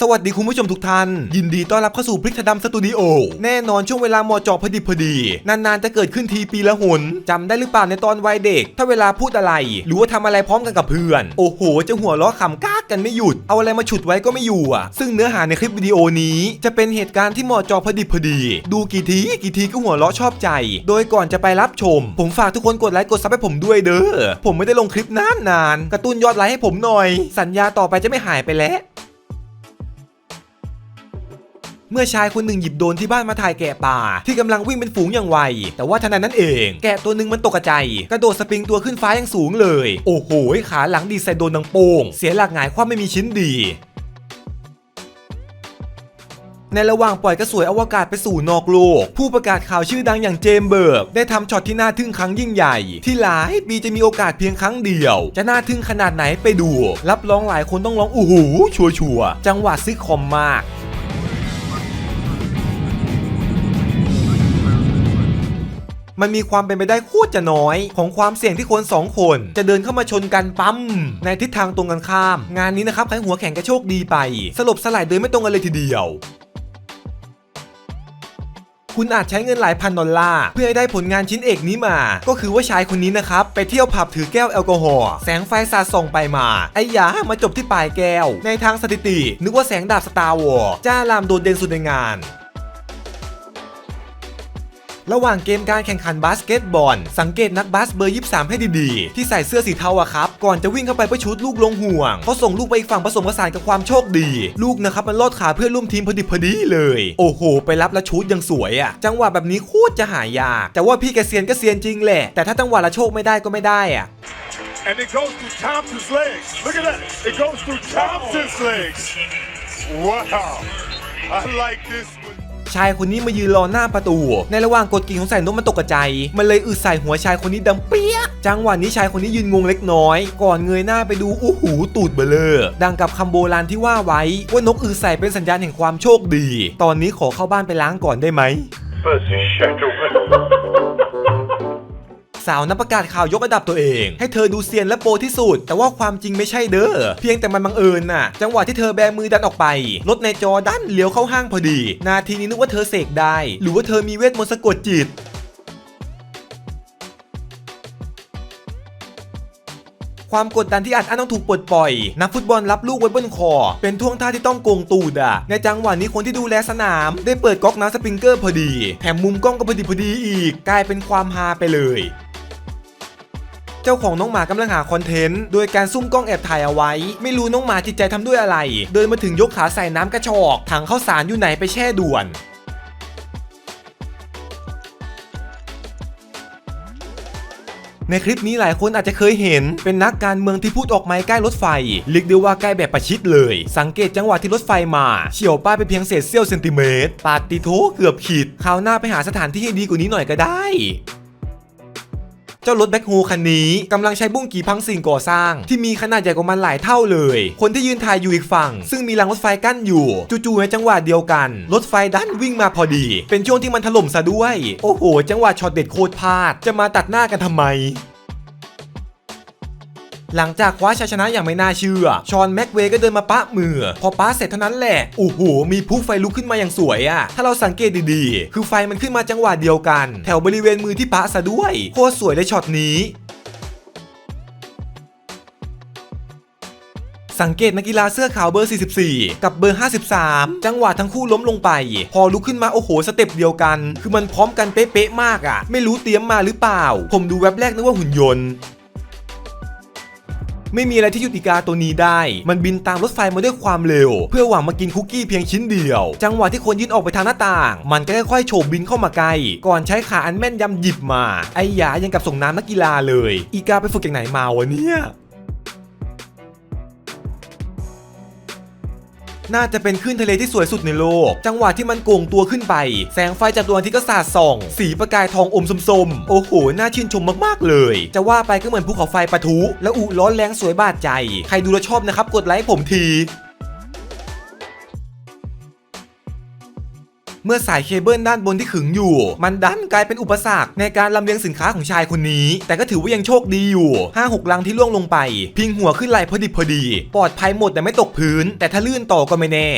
สวัสดีคุณผู้ชมทุกท่าน ยินดีต้อนรับเข้าสู่พริกทดำสตูดิโอ แน่นอนช่วงเวลาหมอจอพอดิบพอดี นานๆจะเกิดขึ้นทีปีละหนจำได้หรือเปล่าในตอนวัยเด็ก ถ้าเวลาพูดอะไร หรือว่าทำอะไรพร้อมกันกับเพื่อน โอ้โห จะหัวเราะขำก้ากกันไม่หยุด เอาอะไรมาฉุดไว้ก็ไม่อยู่อะ ซึ่งเนื้อหาในคลิปวิดีโอนี้ จะเป็นเหตุการณ์ที่หมอจอพอดิบพอดี ดูกี่ทีกี่ทีก็หัวเราะชอบใจ โดยก่อนจะไปรับชม ผมฝากทุกคนกดไลค์กดซับให้ผมด้วยเด้อผมไม่ได้ลงคลิปนานนานๆกระตุ้นยอดไลค์ให้ผมหน่อย สัญญาต่อไปจะไม่หายไปแล้ว เมื่อชายคนหนึ่งหยิบโดนที่บ้านมาถ่ายแกะป่า ที่กำลังวิ่งเป็นฝูงอย่างไว แต่ว่าทันใดนั้นเอง แกะตัวหนึ่งมันตกกระจกระโดดสปริงตัวขึ้นฟ้าอย่างสูงเลย โอ้โหขาหลังดีดใส่โดนดังโป่งเสียหลักหงายคว่ำไม่มีชิ้นดีในระหว่างปล่อยกระสวยอวกาศไปสู่นอกโลก ผู้ประกาศข่าวชื่อดังอย่างเจมเบิร์ก ได้ทำช็อตที่น่าทึ่งครั้งยิ่งใหญ่ ที่หลายปีจะมีโอกาสเพียงครั้งเดียว จะน่าทึ่งขนาดไหนไปดู รับรองหลายคนต้องร้องอู้หูชัวชัวร์จังหวะซิกคอมมาก มันมีความเป็นไปได้โคตรจะน้อย ของความเสี่ยงที่คนสองคน จะเดินเข้ามาชนกันปั๊มในทิศทางตรงกันข้าม งานนี้นะครับใครหัวแข็งก็โชคดีไป สลบสลายเดินไม่ตรงกันเลยทีเดียวคุณอาจใช้เงินหลายพันดอลลาร์เพื่อให้ได้ผลงานชิ้นเอกนี้มา ก็คือว่าชายคนนี้นะครับ ไปเที่ยวผับถือแก้วแอลกอฮอล์แสงไฟสาดส่องไปมา ไอ้ยามาจบที่ปลายแก้ว ในทางสถิติ นึกว่าแสงดาบสตาร์วอร์จ้าลามโดดเด่นสุดในงาน ระหว่างเกมการแข่งขันบาสเกตบอล สังเกตนักบาสเบอร์ 23 ให้ดีๆ ที่ใส่เสื้อสีเทาอะครับ ก่อนจะวิ่งเข้าไปเพื่อชุดลูกลงห่วงเขาส่งลูกไปอีกฝั่งผสมผสานกับความโชคดี ลูกนะครับมันลอดขาเพื่อนร่วมทีมพอดีพอดีเลย โอ้โห ไปรับแล้วชุดยังสวยอะจังหวะแบบนี้โคตรจะหายาก แต่ว่าพี่แกเซียนก็เซียนจริงแหละ แต่ถ้าจังหวะละโชคไม่ได้ก็ไม่ได้อะ And it goes through Thompson's legs. Look at that. It goes through Thompson's legs. Wow. I like this. ชายคนนี้มายืนรอหน้าประตู ในระหว่างกดกิ่งของใส่นกมันตกกระจายมันเลยอึดใส่หัวชายคนนี้ดังเปี้ยจังหวะนี้ชายคนนี้ยืนงงเล็กน้อย ก่อนเงยหน้าไปดูอู้หูตูดเบลอดังกับคำโบราณที่ว่าไว้ ว่านกอึดใส่เป็นสัญญาณแห่งความโชคดี ตอนนี้ขอเข้าบ้านไปล้างก่อนได้ไหม First. สาวนักประกาศข่าวยกระดับตัวเอง ให้เธอดูเซียนและโปรที่สุด แต่ว่าความจริงไม่ใช่เด้อ เพียงแต่มันบังเอิญน่ะ จังหวะที่เธอแบมือดันออกไป รถในจอดันเลี้ยวเข้าห้างพอดี นาทีนี้นึกว่าเธอเสกได้ หรือว่าเธอมีเวทมนต์สะกดจิตความกดดันที่อาจอั้นต้องถูกปลดปล่อย นักฟุตบอลรับลูกไว้บนคอ เป็นท่วงท่าที่ต้องโกงตูดอะในจังหวะนี้คนที่ดูแลสนาม ได้เปิดก๊อกน้ำสปริงเกอร์พอดี แถมมุมกล้องก็พอดีพอดีอีก กลายเป็นความฮาไปเลย จ้าของน้องหมากำลังหาคอนเทนต์โดยการซุ่มกล้องแอบถ่ายเอาไว้ ไม่รู้น้องหมาจิตใจทำด้วยอะไร เดินมาถึงยกขาใส่น้ำกระชอก ถังข้าวสารอยู่ไหนไปแช่ด่วนในคลิปนี้หลายคนอาจจะเคยเห็น เป็นนักการเมืองที่พูดออกไม้ใกล้รถไฟเรียกได้ว่าใกล้แบบประชิดเลย สังเกตจังหวะที่รถไฟมาเฉียวป้ายไปเพียงเศษเสี้ยวเซนติเมตร ปาดติโทเกือบขีดคราวหน้าไปหาสถานที่ให้ดีกว่านี้หน่อยก็ได้ จ้ารถแบ็คโฮคันนี้กำลังใช้บุ้งกี่พังสิ่งก่อสร้าง ที่มีขนาดใหญ่กว่ามันหลายเท่าเลย คนที่ยืนถ่ายอยู่อีกฝั่ง ซึ่งมีรางรถไฟกั้นอยู่ จู่ๆในจังหวะเดียวกัน รถไฟดันวิ่งมาพอดี เป็นช่วงที่มันถล่มซะด้วย โอ้โห จังหวะช็อตเด็ดโคตรพลาด จะมาตัดหน้ากันทำไม หลังจากคว้าชัยชนะอย่างไม่น่าเชื่อ ชอนแม็กเวย์ก็เดินมาปะมือ พอปะเสร็จเท่านั้นแหละ โอ้โห มีพลุไฟลุกขึ้นมาอย่างสวยอะถ้าเราสังเกตดีๆ คือไฟมันขึ้นมาจังหวะเดียวกัน แถวบริเวณมือที่ปะซะด้วย โคตรสวยเลยช็อตนี้สังเกตนักกีฬาเสื้อขาวเบอร์ 44 กับเบอร์ 53 จังหวะทั้งคู่ล้มลงไป พอลุกขึ้นมาโอ้โหสเต็ปเดียวกัน คือมันพร้อมกันเป๊ะๆมากอะ ไม่รู้เตรียมมาหรือเปล่า ผมดูแว็บแรกนึกว่าหุ่นยนต์ ไม่มีอะไรที่หยุดอีกาตัวนี้ได้ มันบินตามรถไฟมาด้วยความเร็ว เพื่อหวังมากินคุกกี้เพียงชิ้นเดียว จังหวะที่คนยื่นออกไปทางหน้าต่าง มันก็ค่อยๆโฉบบินเข้ามาใกล้ ก่อนใช้ขาอันแม่นยำหยิบมา ไอ้ยายังกับส่งน้ำนักกีฬาเลย อีกาไปฝึกจากไหนมาวะเนี่ย น่าจะเป็นคลื่นทะเลที่สวยสุดในโลก จังหวะที่มันโก่งตัวขึ้นไป แสงไฟจากดวงอาทิตย์ก็สาดส่อง สีประกายทองอมสมๆ โอ้โห น่าชื่นชมมากๆเลย จะว่าไปก็เหมือนภูเขาไฟปะทุ และอุร้อนแรงสวยบาดใจ ใครดูแล้วชอบนะครับ กดไลค์ให้ผมที เมื่อสายเคเบิลด้านบนที่ขึงอยู่ มันดันกลายเป็นอุปสรรคในการลำเลียงสินค้าของชายคนนี้ แต่ก็ถือว่ายังโชคดีอยู่ 5-6 ลังที่ล่วงลงไป พิงหัวขึ้นไหลพอดิบพอดี ปลอดภัยหมดแต่ไม่ตกพื้น แต่ถ้าลื่นต่อก็ไม่แน่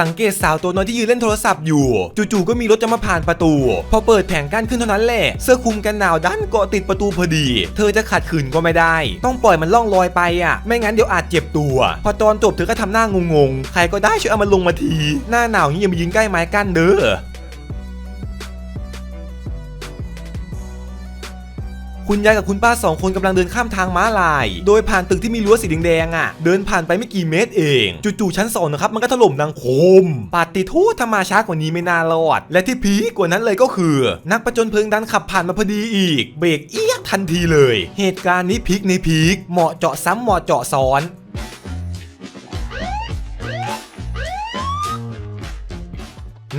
สังเกตสาวตัวน้อยที่ยืนเล่นโทรศัพท์อยู่ จู่ๆก็มีรถจะมาผ่านประตู พอเปิดแผงกั้นขึ้นเท่านั้นแหละ เสื้อคลุมกันหนาวดันเกาะติดประตูพอดี เธอจะขัดขืนก็ไม่ได้ ต้องปล่อยมันล่องลอยไปอะ ไม่งั้นเดี๋ยวอาจเจ็บตัว พอตอนจบเธอก็ทำหน้างงๆ ใครก็ได้ช่วยเอามันลงมาที หน้าหนาวนี้อย่ามายืนใกล้ไม้กั้นเด้อ คุณยายกับคุณป้าสองคนกำลังเดินข้ามทางม้าลาย โดยผ่านตึกที่มีรั้วสีแดงๆอะ เดินผ่านไปไม่กี่เมตรเอง จู่ๆชั้นสองนะครับมันก็ถล่มดังโคมปาติทูธรรมาช้ากว่านี้ไม่น่ารอด และที่พีกว่านั้นเลยก็คือ นักประจนเพลิงดันขับผ่านมาพอดีอีก เบรกเอี้ยดทันทีเลย เหตุการณ์นี้พีกในพีกเหมาะเจาะซ้ำเหมาะเจาะซ้อน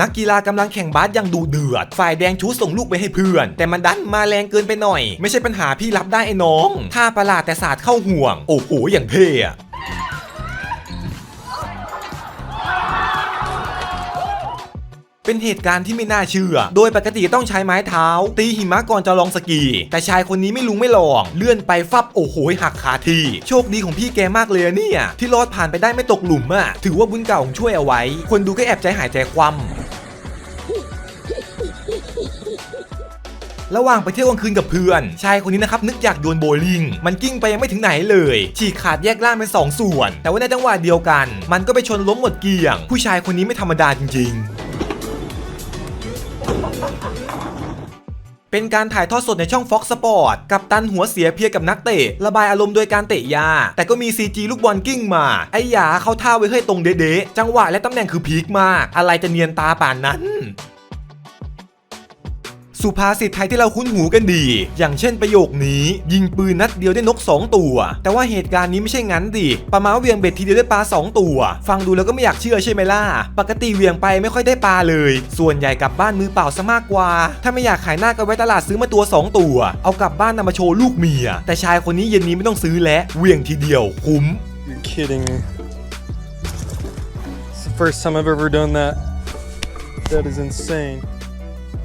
นักกีฬากำลังแข่งบาสอย่างดูเดือด ฝ่ายแดงชูส่งลูกไปให้เพื่อน แต่มันดันมาแรงเกินไปหน่อย ไม่ใช่ปัญหาพี่รับได้ไอ้น้อง ถ้าประหลาดแต่ศาสตร์เข้าห่วง โอ้โหอย่างเท่อะเป็นเหตุการณ์ที่ไม่น่าเชื่อ โดยปกติต้องใช้ไม้เท้า ตีหิมะก่อนจะลองสกี แต่ชายคนนี้ไม่ลุงไม่ลอง เลื่อนไปฟับโอ้โหหักขาที โชคดีของพี่แกมากเลยเนี่ย ที่รอดผ่านไปได้ไม่ตกหลุมอะถือว่าบุญเก่าของช่วยเอาไว้ คนดูก็แอบใจหายใจคว่ำ ระหว่างไปเที่ยวกลางคืนกับเพื่อน ชายคนนี้นะครับนึกอยากโยนโบลิ่ง มันกิ้งไปยังไม่ถึงไหนเลย ฉีกขาดแยกล่างเป็นสองส่วน แต่ว่าในจังหวะเดียวกัน มันก็ไปชนล้มหมดเกลี้ยง ผู้ชายคนนี้ไม่ธรรมดาจริง ๆเป็นการถ่ายทอดสดในช่อง Fox Sport กับตันหัวเสียเพียกับนักเตะ ระบายอารมณ์โดยการเตะยา แต่ก็มี CG ลูกบอลกิ้งมา ไอ้ยาเข้าท่าไว้ให้ตรงเด๊ะๆจังหวะและตำแหน่งคือพีคมาก อะไรจะเนียนตาป่านนั้น สุภาษิตไทยที่เราคุ้นหูกันดี อย่างเช่นประโยคนี้ ยิงปืนนัดเดียวได้นก 2 ตัว แต่ว่าเหตุการณ์นี้ไม่ใช่งั้นดิปลาเมาเวียงเบ็ดทีเดียวได้ปลา2 ตัว ฟังดูแล้วก็ไม่อยากเชื่อใช่ไหมล่ะปกติเวียงไปไม่ค่อยได้ปลาเลย ส่วนใหญ่กลับบ้านมือเปล่าซะมากกว่า ถ้าไม่อยากขายหน้าก็ไว้ตลาดซื้อมาตัว 2 ตัว เอากลับบ้านนำมาโชว์ลูกเมีย แต่ชายคนนี้เย็นนี้ไม่ต้องซื้อแล้วเวียงทีเดียวคุ้ม You're kidding me. It's the first time I've ever done that. That is insane.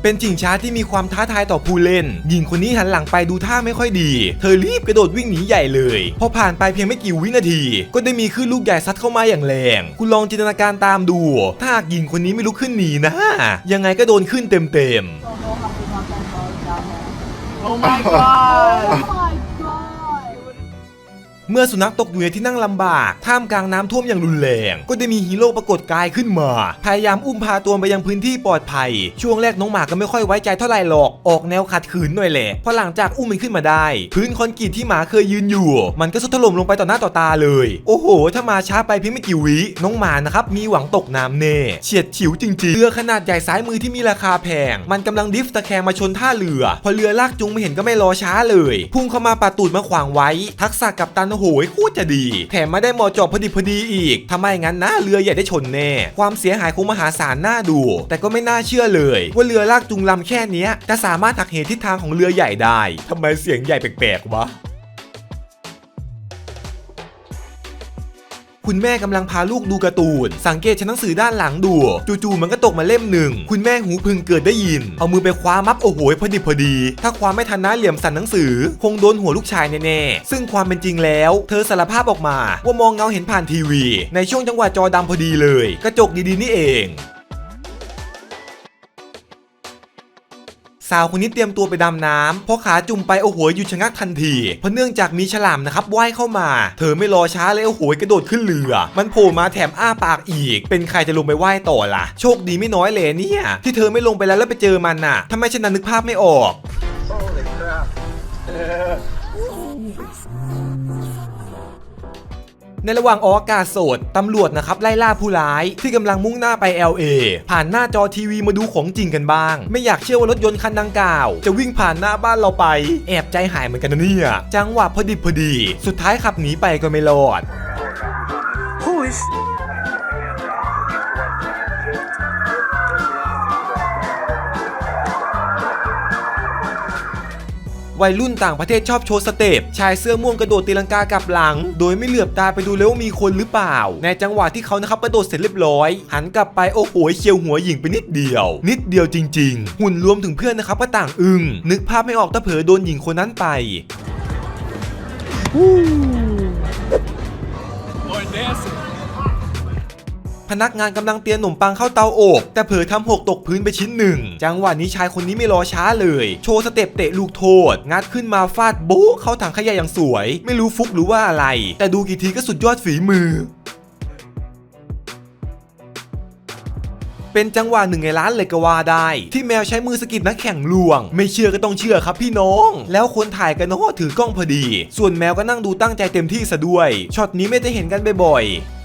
เป็นจิงช้าที่มีความท้าทายต่อผู้เล่น หญิงคนนี้หันหลังไปดูท่าไม่ค่อยดี เธอรีบกระโดดวิ่งหนีใหญ่เลยพอผ่านไปเพียงไม่กี่วินาที ก็ได้มีคลื่นลูกใหญ่ซัดเข้ามาอย่างแรงคุณลองจินตนาการตามดู ถ้าหากหญิงคนนี้ไม่ลุกขึ้นหนีนะ ยังไงก็โดนขึ้นเต็มๆ Oh my god! เมื่อสุนัขตกอยู่ในที่นั่งลำบากท่ามกลางน้ำท่วมอย่างรุนแรง ก็ได้มีฮีโร่ปรากฏกายขึ้นมา พยายามอุ้มพาตัวไปยังพื้นที่ปลอดภัย ช่วงแรกน้องหมาก็ไม่ค่อยไว้ใจเท่าไหร่หรอก ออกแนวขัดขืนหน่อยแหละพอหลังจากอุ้มมันขึ้นมาได้ พื้นคอนกรีตที่หมาเคยยืนอยู่ มันก็สุดถล่มลงไปต่อหน้าต่อตาเลย โอ้โห ถ้ามาช้าไปเพียงไม่กี่วิน้องหมานะครับมีหวังตกน้ำแน่เฉียดฉิวจริงๆเรือขนาดใหญ่ซ้ายมือที่มีราคาแพง มันกำลังดิฟตะแคงมาชนท่าเรือ พอเรือลากจูงไม่เห็นก็ไม่รอช้าเลย พุ่งเข้ามาปาตูดมาขวางไว้ ทักษะกับตันโอ้โหคตรจะดี แถมม่ได้หมอจอบพอดีพอดีอีกทำไมงั้นนะเรือใหญ่ได้ชนแน่ ความเสียหายคงมหาศาลน่าดู แต่ก็ไม่น่าเชื่อเลย ว่าเรือลากจูงลำแค่เนี้ยจะสาามารถหักเหทิศทางของเรือใหญ่ได้ทำไมเสียงใหญ่แปลกๆวะคุณแม่กำลังพาลูกดูการ์ตูน สังเกตชั้นหนังสือด้านหลังดู จู่ๆมันก็ตกมาเล่มหนึ่ง คุณแม่หูพึงเกิดได้ยิน เอามือไปคว้ามับโอ้โหพอดีพอดี ถ้าความไม่ทันนะเหลี่ยมสันหนังสือ คงโดนหัวลูกชายแน่ๆ ซึ่งความเป็นจริงแล้ว เธอสารภาพออกมา ว่ามองเงาเห็นผ่านทีวี ในช่วงจังหวะจอดำพอดีเลย กระจกดีๆนี่เอง สาวคนนี้เตรียมตัวไปดำน้ำพอขาจุ่มไปโอ้โหอยู่ชะงักทันที เพราะเนื่องจากมีฉลามนะครับว่ายเข้ามา เธอไม่รอช้าเลยโอ้โหกระโดดขึ้นเรือ มันโผล่มาแถมอ้าปากอีก เป็นใครจะลงไปว่ายต่อล่ะ โชคดีไม่น้อยเลยเนี่ย ที่เธอไม่ลงไปแล้วแล้วไปเจอมันน่ะทำไมฉันนั้นนึกภาพไม่ออก ในระหว่างออกอากาศสดตำรวจนะครับไล่ล่าผู้ร้ายที่กำลังมุ่งหน้าไป LA ผ่านหน้าจอทีวีมาดูของจริงกันบ้าง ไม่อยากเชื่อว่ารถยนต์คันดังกล่าว จะวิ่งผ่านหน้าบ้านเราไป แอบใจหายเหมือนกันนะเนี่ยจังหวะพอดิบพอดี สุดท้ายขับหนีไปก็ไม่รอด Who is วัยรุ่นต่างประเทศชอบโชว์สเต็ปชายเสื้อม่วงกระโดดตีลังกากลับหลัง โดยไม่เหลือบตาไปดูเลยว่ามีคนหรือเปล่า ในจังหวะที่เขานะครับกระโดดเสร็จเรียบร้อย หันกลับไปโอ้โหเชียวหัวหญิงไปนิดเดียว นิดเดียวจริง ๆ หุ่นรวมถึงเพื่อนนะครับก็ต่างอึ้งนึกภาพไม่ออกถ้าเผลอโดนหญิงคนนั้นไป พนักงานกำลังเตรียมขนมปังเข้าเตาอบ แต่เผลอทำหกตกพื้นไปชิ้นหนึ่ง จังหวะนี้ชายคนนี้ไม่รอช้าเลย โชว์สเต็ปเตะลูกโทษ งัดขึ้นมาฟาดโบ๊ะเข้าถังขยะอย่างสวย ไม่รู้ฟุกหรือว่าอะไร แต่ดูกี่ทีก็สุดยอดฝีมือเป็นจังหวะหนึ่งในร้านเลยก็ว่าได้ ที่แมวใช้มือสะกิดนักแข่งลวง ไม่เชื่อก็ต้องเชื่อครับพี่น้อง แล้วคนถ่ายกันเนาะถือกล้องพอดี ส่วนแมวก็นั่งดูตั้งใจเต็มที่ซะด้วยช็อตนี้ไม่ได้เห็นกันบ่อยๆ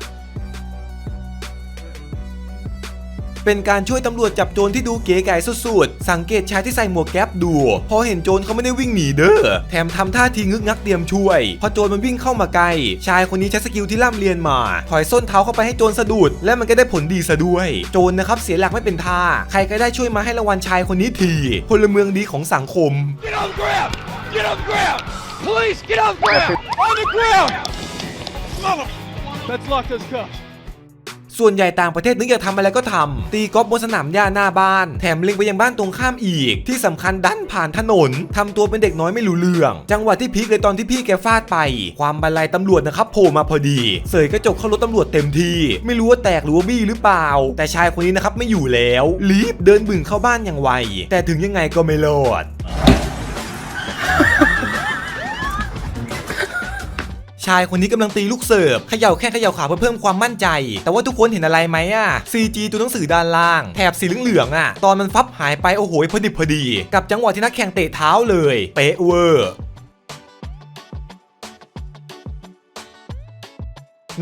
เป็นการช่วยตำรวจจับโจรที่ดูเก๋ไก๋สุดๆ สังเกตชายที่ใส่หมวกแก๊ปดู พอเห็นโจรเขาไม่ได้วิ่งหนีเด้อ แถมทำท่าทีงึกงักเตรียมช่วย พอโจรมันวิ่งเข้ามาใกล้ชายคนนี้ใช้สกิลที่ร่ำเรียนมาถอยส้นเท้าเข้าไปให้โจรสะดุด และมันก็ได้ผลดีซะด้วย โจรนะครับเสียหลักไม่เป็นท่า ใครก็ได้ช่วยมาให้รางวัลชายคนนี้ที พลเมืองดีของสังคม Get on the ground! Get on the ground! Police, get on the ground! On the ground! Mother! That's locked as cuffs. ส่วนใหญ่ต่างประเทศนึกอยากทำอะไรก็ทำตีกอล์ฟบนสนามหญ้าหน้าบ้าน แถมเล็งไปยังบ้านตรงข้ามอีก ที่สำคัญดันผ่านถนนทำตัวเป็นเด็กน้อยไม่รู้เรื่อง จังหวะที่พีคเลยตอนที่พี่แกฟาดไป ความบันไลตำรวจนะครับโผล่มาพอดี เสยกระจกเข้ารถตำรวจเต็มที่ ไม่รู้ว่าแตกหรือว่าบี้หรือเปล่า แต่ชายคนนี้นะครับไม่อยู่แล้วรีบเดินบึ่งเข้าบ้านอย่างไว แต่ถึงยังไงก็ไม่รอดายคนนี้กำลังตีลูกเสิร์ฟเขย่าแค่เขย่าขาเพื่อเพิ่มความมั่นใจ แต่ว่าทุกคนเห็นอะไรไหมอะ CG ตัวหนังสือด้านล่าง แถบสีเหลืองๆอะตอนมันฟับหายไปโอ้โหพอดิบพอดี กับจังหวะที่นักแข่งเตะเท้าเลย เป๊ะเวอร์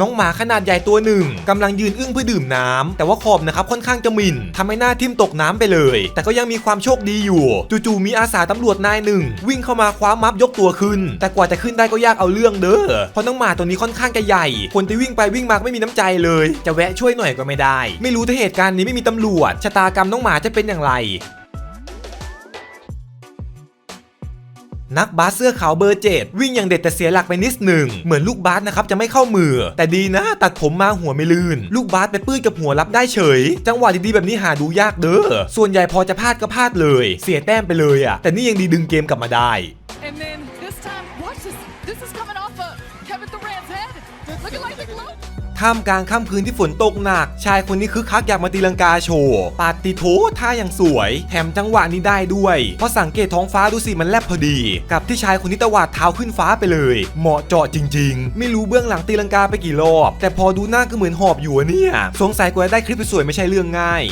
น้องหมาขนาดใหญ่ตัวหนึ่งกำลังยืนอึ้งเพื่อดื่มน้ำแต่ว่าขอบนะครับค่อนข้างจะหมิ่นทำให้หน้าทิ่มตกน้ำไปเลย แต่ก็ยังมีความโชคดีอยู่ จู่ๆมีอาสาตำรวจนายหนึ่ง วิ่งเข้ามาคว้ามัฟยกตัวขึ้น แต่กว่าจะขึ้นได้ก็ยากเอาเรื่องเด้อเพราะน้องหมาตัวนี้ค่อนข้างจะใหญ่ คนที่วิ่งไปวิ่งมาไม่มีน้ำใจเลย จะแวะช่วยหน่อยก็ไม่ได้ ไม่รู้ถ้าเหตุการณ์นี้ไม่มีตำรวจชะตากรรมน้องหมาจะเป็นอย่างไร นักบาสเสื้อขาวเบอร์เจ็ดวิ่งอย่างเด็ดแต่เสียหลักไปนิดหนึ่งเหมือนลูกบาสนะครับจะไม่เข้ามือ แต่ดีนะ ตัดผมมาหัวไม่ลื่น ลูกบาสไปปื้ดกับหัวรับได้เฉย จังหวะดีๆแบบนี้หาดูยากเด้อส่วนใหญ่พอจะพลาดก็พลาดเลย เสียแต้มไปเลยอะแต่นี่ยังดีดึงเกมกลับมาได้ ท่ามกลางค่ำคืนที่ฝนตกหนัก ชายคนนี้คึกคักอยากมาตีลังกาโชว์ปาติโถท่าอย่างสวย แถมจังหวะนี้ได้ด้วย เพราะสังเกตท้องฟ้าดูสิมันแลบพอดี กับที่ชายคนนี้ตวาดเท้าขึ้นฟ้าไปเลย เหมาะเจาะจริง ๆ ไม่รู้เบื้องหลังตีลังกาไปกี่รอบ แต่พอดูหน้าก็เหมือนหอบอยู่เนี่ย สงสัยกว่าจะได้คลิปสวยๆไม่ใช่เรื่องง่าย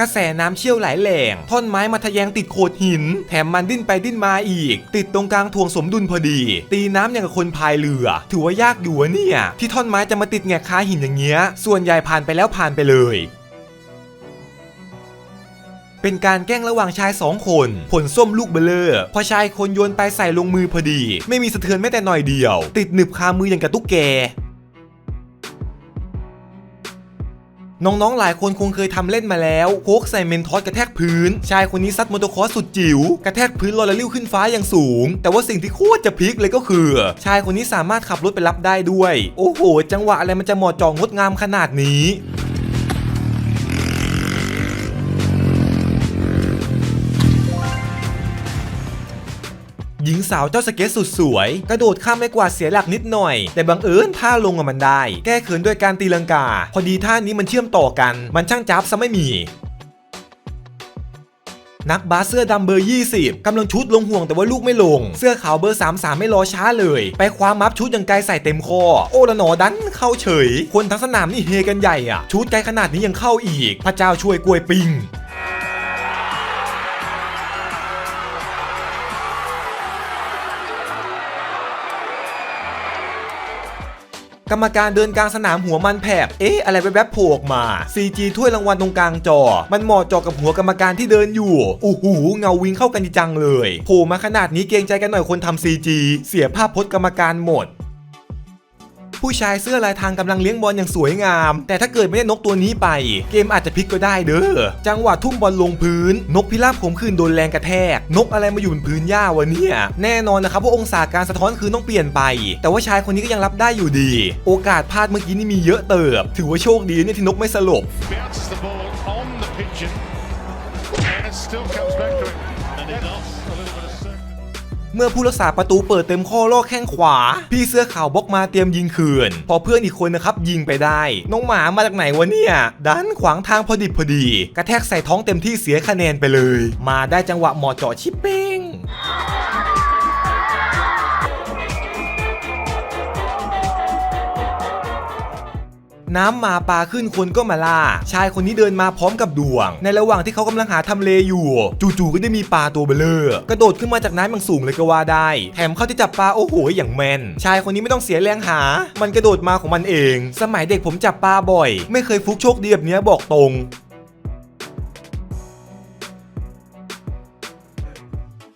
กระแสน้ำเชี่ยวไหลแหล่งท่อนไม้มาทะแยงติดโขดหิน แถมมันดิ้นไปดิ้นมาอีก ติดตรงกลางถ่วงสมดุลพอดี ตีน้ำอย่างกับคนพายเรือ ถือว่ายากอยู่อะเนี่ย ที่ท่อนไม้จะมาติดแงกคาหินอย่างเงี้ย ส่วนใหญ่ผ่านไปแล้วผ่านไปเลยเป็นการแกล้งระหว่างชายสองคน ผลส้มลูกเบลเลอร์พอชายคนโยนไปใส่ลงมือพอดี ไม่มีสะเทือนแม้แต่หน่อยเดียว ติดหนึบคามืออย่างกับตุ๊กแก น้องๆ หลายคนคงเคยทำเล่นมาแล้ว โคกใส่เมนทอสกระแทกพื้น ชายคนนี้ซัดมอเตอร์คอร์สสุดจิ๋ว กระแทกพื้นลอยละลิ้วขึ้นฟ้าอย่างสูง แต่ว่าสิ่งที่โคตรจะพลิกเลยก็คือ ชายคนนี้สามารถขับรถไปรับได้ด้วย โอ้โห จังหวะอะไรมันจะเหมาะจองงดงามขนาดนี้ หญิงสาวเจ้าสเก็ตสุดสวย กระโดดข้ามไม่กวาดเสียหลักนิดหน่อย แต่บังเอิญท่าลงมันได้ แก้เขินด้วยการตีลังกา พอดีท่านี้มันเชื่อมต่อกัน มันช่างจับซะไม่มีนักบาสเสื้อดำเบอร์ 20 กำลังชุดลงห่วงแต่ว่าลูกไม่ลง เสื้อขาวเบอร์ 33 ไม่รอช้าเลย ไปคว้ามัฟชุดอย่างไกลใส่เต็มคอ โอละหนอดันเข้าเฉย คนทั้งสนามนี่เฮกันใหญ่อะชุดไกลขนาดนี้ยังเข้าอีก พระเจ้าช่วยกลวยปิง กรรมการเดินกลางสนามหัวมันแผบเอ๊ะอะไรแวบๆโผล่ออกมา CG ถ้วยรางวัลตรงกลางจอ มันเหมาะจอกับหัวกรรมการที่เดินอยู่อู้หูเงาวิงเข้ากันจังเลยโผล่มาขนาดนี้เกรงใจกันหน่อยคนทำ CG เสียภาพพจน์กรรมการหมด ผู้ชายเสื้อลายทางกำลังเลี้ยงบอลอย่างสวยงาม แต่ถ้าเกิดไม่ได้นกตัวนี้ไป เกมอาจจะพลิกก็ได้เด้อจังหวะทุ่มบอลลงพื้น นกพิราบผมคืนโดนแรงกระแทก นกอะไรมาอยู่บนพื้นหญ้าวะเนี่ยแน่นอนนะครับว่าองศาการสะท้อนคือต้องเปลี่ยนไป แต่ว่าชายคนนี้ก็ยังรับได้อยู่ดี โอกาสพลาดเมื่อกี้นี่มีเยอะเติบ ถือว่าโชคดีเนี่ยที่นกไม่สลบ Bounces the ball on the pigeon. And it still comes back to him. And he does เมื่อผู้รักษาประตูเปิดเต็มข้อลอกแข้งขวา พี่เสื้อขาวบล็อกมาเตรียมยิงคืน พอเพื่อนอีกคนนะครับยิงไปได้ น้องหมามาจากไหนวะเนี่ย ดันขวางทางพอดิบพอดี กระแทกใส่ท้องเต็มที่เสียคะแนนไปเลย มาได้จังหวะเหมาะเจาะชิปเป้ น้ำมาปลาขึ้นคนก็มาล่า ชายคนนี้เดินมาพร้อมกับดวง ในระหว่างที่เขากำลังหาทำเลอยู่ จู่ๆก็ได้มีปลาตัวเบลอ กระโดดขึ้นมาจากน้ำอย่างสูงเลยก็ว่าได้ แถมเข้าที่จับปลาโอ้โหอย่างแมน ชายคนนี้ไม่ต้องเสียแรงหา มันกระโดดมาของมันเอง สมัยเด็กผมจับปลาบ่อย ไม่เคยฟุกโชคดีแบบนี้บอกตรง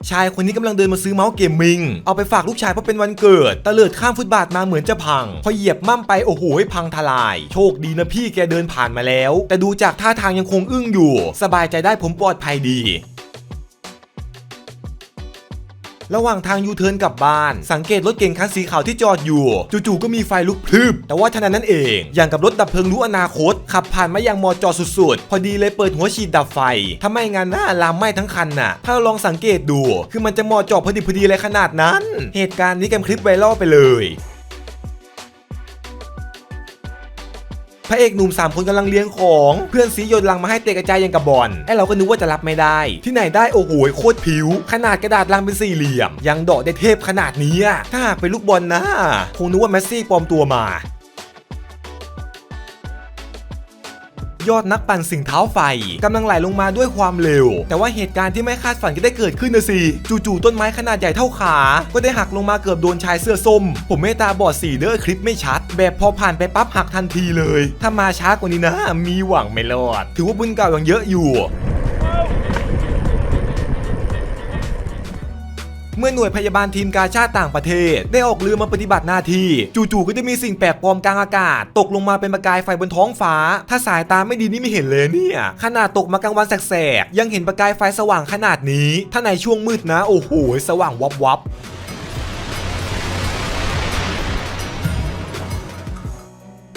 ชายคนนี้กำลังเดินมาซื้อเมาส์เกมมิง เอาไปฝากลูกชายเพราะเป็นวันเกิด ตะเลิดข้ามฟุตบาทมาเหมือนจะพัง พอเหยียบมั่มไปโอ้โหพังทลาย โชคดีนะพี่แกเดินผ่านมาแล้ว แต่ดูจากท่าทางยังคงอึ้งอยู่ สบายใจได้ผมปลอดภัยดี ระหว่างทางยูเทิร์นกลับบ้าน สังเกตรถเก๋งคันสีขาวที่จอดอยู่ จู่ๆก็มีไฟลุกพลึบ แต่ว่าทันนั้นเอง อย่างกับรถดับเพลิงรู้อนาคต ขับผ่านมาอย่างมอจอสุดๆ พอดีเลยเปิดหัวฉีดดับไฟทำไม่งั้นน่าลามไหม้ทั้งคันน่ะ ถ้าเราลองสังเกตดู คือมันจะมอจอพอดีพอดีเลยขนาดนั้น เหตุการณ์นี้กันคลิปไวรัลไปเลย พระเอกหนุ่ม3คนกำลังเลี้ยงของเพื่อนซีโยนลังมาให้เตะกระจายยังกับบอลไอเราก็นึกว่าจะรับไม่ได้ ที่ไหนได้โอ้โหโคตรผิว ขนาดกระดาษลังเป็นสี่เหลี่ยม ยังเดาะได้เทพขนาดนี้อะถ้าหากเป็นลูกบอลนะ คงนึกว่าแมสซี่ปลอมตัวมา ยอดนักปั่นสิ่งเท้าไฟกำลังไหลลงมาด้วยความเร็ว แต่ว่าเหตุการณ์ที่ไม่คาดฝันก็ได้เกิดขึ้นนะสิจู่ๆต้นไม้ขนาดใหญ่เท่าขา ก็ได้หักลงมาเกือบโดนชายเสื้อส้ม ผมไม่ตาบอดสีเด้อคลิปไม่ชัด แบบพอผ่านไปปั๊บหักทันทีเลย ถ้ามาช้ากว่านี้นะ มีหวังไม่รอด ถือว่าบุญเก่ายังเยอะอยู่ เมื่อหน่วยพยาบาลทีมกาชาติต่างประเทศ ได้ออกเรือมาปฏิบัติหน้าที่ จู่ๆก็จะมีสิ่งแปลกปลอมกลางอากาศ ตกลงมาเป็นประกายไฟบนท้องฟ้า ถ้าสายตาไม่ดีนี่ไม่เห็นเลยเนี่ยขนาดตกมากลางวันแสกๆยังเห็นประกายไฟสว่างขนาดนี้ ถ้าในช่วงมืดนะ โอ้โหสว่างวับวับ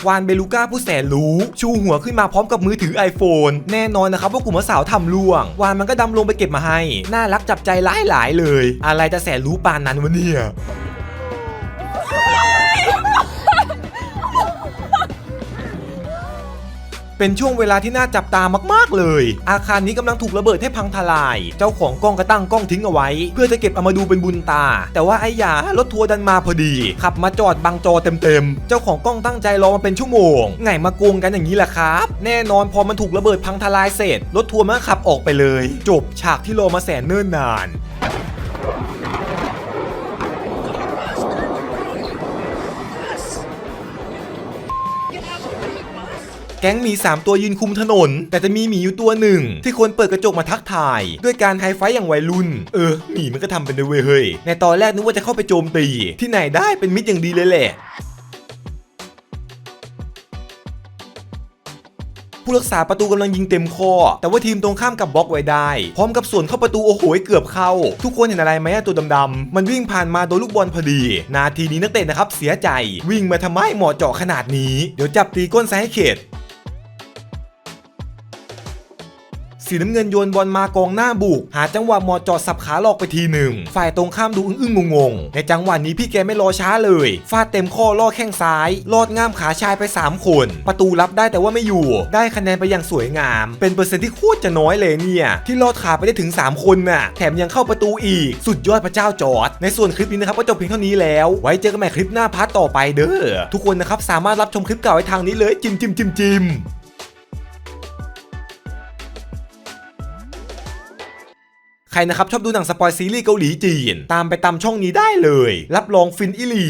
วานเบลูก้าผู้แสนรู้ ชูหัวขึ้นมาพร้อมกับมือถือ iPhone แน่นอนนะครับว่ากลุ่มสาวทำล่วง วานมันก็ดำลงไปเก็บมาให้ น่ารักจับใจหลายหลายๆเลย อะไรจะแสนรู้ปานนั้นวะเนี่ย เป็นช่วงเวลาที่น่าจับตามากๆเลย อาคารนี้กำลังถูกระเบิดให้พังทลาย เจ้าของกล้องก็ตั้งกล้องทิ้งเอาไว้ เพื่อจะเก็บเอามาดูเป็นบุญตา แต่ว่าไอ้หยารถทัวร์ดันมาพอดี ขับมาจอดบังจอเต็มๆ เจ้าของกล้องตั้งใจรอมาเป็นชั่วโมง ไงมาโกงกันอย่างนี้แหละครับ แน่นอนพอมันถูกระเบิดพังทลายเสร็จ รถทัวร์มันขับออกไปเลย จบฉากที่รอมาแสนเนิ่นนาน แก๊งหมี 3 ตัวยืนคุมถนน แต่จะมีหมีอยู่ตัวหนึ่ง ที่คนเปิดกระจกมาทักทาย ด้วยการไฮไฟอย่างวัยรุ่น เออหมีมันก็ทำเป็นด้วยเวเฮ้ยในตอนแรกนึกว่าจะเข้าไปโจมตี ที่ไหนได้เป็นมิตรอย่างดีเลยแหละผู้รักษาประตูกำลังยิงเต็มข้อแต่ว่าทีมตรงข้ามกับบล็อกไว้ได้ พร้อมกับส่วนเข้าประตูโอ้โหเกือบเข้า ทุกคนเห็นอะไรไหมตัวดำๆมันวิ่งผ่านมาโดนลูกบอลพอดี นาทีนี้นักเตะนะครับเสียใจ วิ่งมาทำไมเหมาะเจาะขนาดนี้ เดี๋ยวจับตีก้นซ้ายให้เข็ด สีน้ำเงินโยนบอลมากองหน้าบุก หาจังหวะหมอจอดสับขาหลอกไปทีหนึ่ง ฝ่ายตรงข้ามดูอึ้งๆงงๆ ในจังหวะนี้พี่แกไม่รอช้าเลยฟาดเต็มข้อล่อแข้งซ้ายลอดง่ามขาชายไป 3 คน ประตูรับได้แต่ว่าไม่อยู่ ได้คะแนนไปอย่างสวยงาม เป็นเปอร์เซ็นต์ที่โคตรจะน้อยเลยเนี่ย ที่ลอดขาไปได้ถึง 3 คนน่ะ แถมยังเข้าประตูอีก สุดยอดพระเจ้าจอด ในส่วนคลิปนี้นะครับก็จบเพียงเท่านี้แล้ว ไว้เจอกันใหม่คลิปหน้าพาร์ทต่อไปเด้อ ทุกคนนะครับสามารถรับชมคลิปเก่าไว้ทางนี้เลยจิมจิมจิมจิม ใครนะครับชอบดูหนังสปอยซีรีส์เกาหลีจีน ตามไปตามช่องนี้ได้เลย รับรองฟินอิหลี